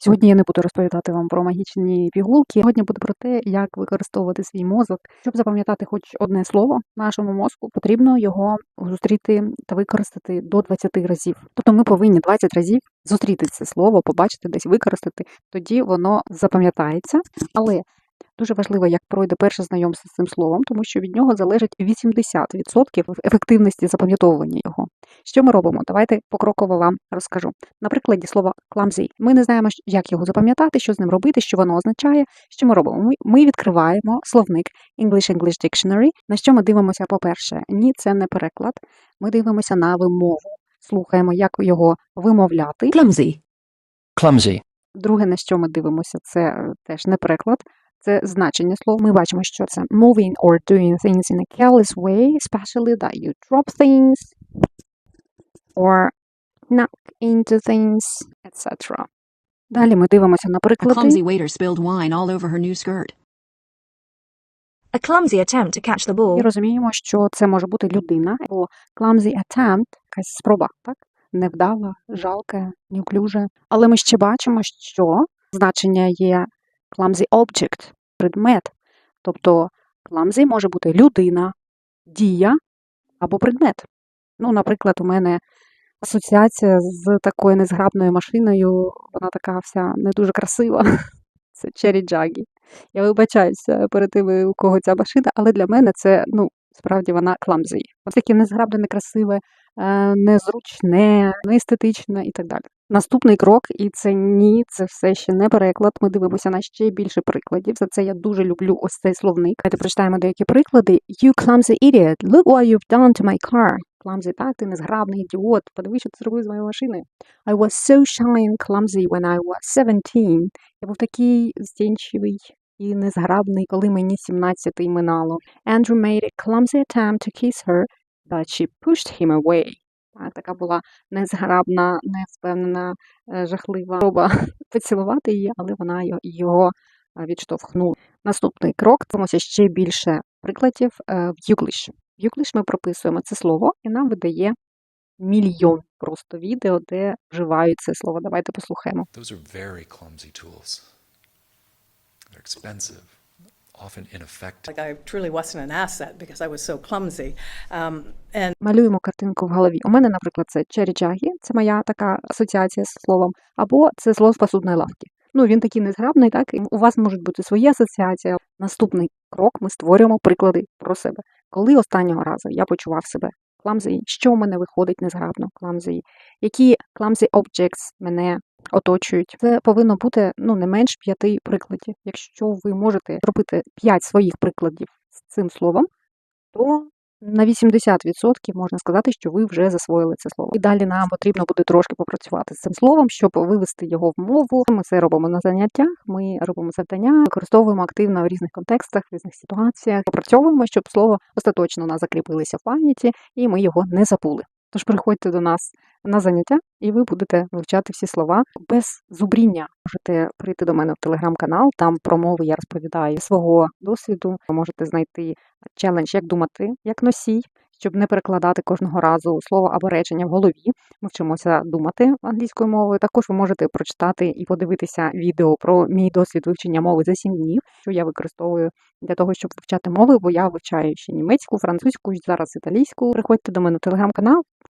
Сьогодні я не буду розповідати вам про магічні пігулки. Сьогодні буде про те, як використовувати свій мозок. Щоб запам'ятати хоч одне слово нашому мозку, потрібно його зустріти та використати до 20 разів. Тобто ми повинні 20 разів зустріти це слово, побачити десь використати, тоді воно запам'ятається. Але Дуже важливо, як пройде перше знайомство з цим словом, тому що від нього залежить 80% ефективності запам'ятовування його. Що ми робимо? Давайте покроково вам розкажу. На прикладі слова clumsy. Ми не знаємо, як його запам'ятати, що з ним робити, що воно означає. Що ми робимо? Ми, відкриваємо словник English English Dictionary. На що ми дивимося, по-перше, ні, це не переклад. Ми дивимося на вимову, слухаємо, як його вимовляти. clumsy, clumsy, Друге, на що ми дивимося, це е, теж не переклад, це значення слова. Ми бачимо, що це moving or doing things in a careless way, especially that you drop things or knock into things, etc. Далі ми дивимося на a clumsy waiter spilled wine all over her new skirt. A clumsy attempt to catch the І ball. розуміємо, що це може бути людина, або clumsy attempt, якась спроба, так? Невдала, жалке, неуклюже. Але ми ще бачимо, що значення є clumsy object, предмет. Тобто кламзі може бути людина, дія або предмет. Ну, наприклад, у мене асоціація з такою незграбною машиною, вона така вся не дуже красива. Це Черрі Джагі. Я вибачаюся перед тими, у кого ця машина, але для мене це, ну, справді вона clumsy. Ось таке незграбне, некрасиве, е, незручне, неестетичне і так далі. Наступний крок, і це ні, це все ще не переклад. Ми дивимося на ще більше прикладів. За це я дуже люблю ось цей словник. Давайте прочитаємо деякі приклади. You clumsy idiot, look what you've done to my car. Clumsy, так, ти незграбний ідіот. Подивись, що ти зробив з моєю машиною. I was so shy and clumsy when I was 17. Я був такий здінчивий і незграбний, коли мені 17 минало. Andrew made a clumsy attempt to kiss her, but she pushed him away. Так, така була незграбна, невпевнена, е, жахлива спроба поцілувати її, але вона його- е, відштовхнула. Наступний крок дивимося ще більше прикладів е, в Югліш. В Югліш ми прописуємо це слово, і нам видає мільйон просто відео, де вживають це слово. Давайте послухаємо. Those are very clumsy tools. They're expensive, often ineffective. Like I truly wasn't an asset because I was so clumsy. Um, and Малюємо картинку в голові. У мене, наприклад, це черіджагі, це моя така асоціація з словом, або це слово з посудної лавки. Ну, він такий незграбний, так? І у вас можуть бути свої асоціації. Наступний крок ми створюємо приклади про себе. Коли останнього разу я почував себе clumsy, що у мене виходить незграбно clumsy, які clumsy objects мене оточують. Це повинно бути ну, не менш п'яти прикладів. Якщо ви можете зробити п'ять своїх прикладів з цим словом, то на 80% можна сказати, що ви вже засвоїли це слово. І далі нам потрібно буде трошки попрацювати з цим словом, щоб вивести його в мову. Ми це робимо на заняттях. Ми робимо завдання, використовуємо активно в різних контекстах, в різних ситуаціях. Попрацьовуємо, щоб слово остаточно у нас закріпилося в пам'яті, і ми його не забули. Тож приходьте до нас на заняття, і ви будете вивчати всі слова без зубріння. Можете прийти до мене в телеграм-канал, там про мови я розповідаю свого досвіду. Ви можете знайти челендж, як думати, як носій, щоб не перекладати кожного разу слово або речення в голові. Ми вчимося думати англійською мовою. Також ви можете прочитати і подивитися відео про мій досвід вивчення мови за 7 днів, що я використовую для того, щоб вивчати мови, бо я вивчаю ще німецьку, французьку, зараз італійську. Приходьте до мене в телеграм-канал,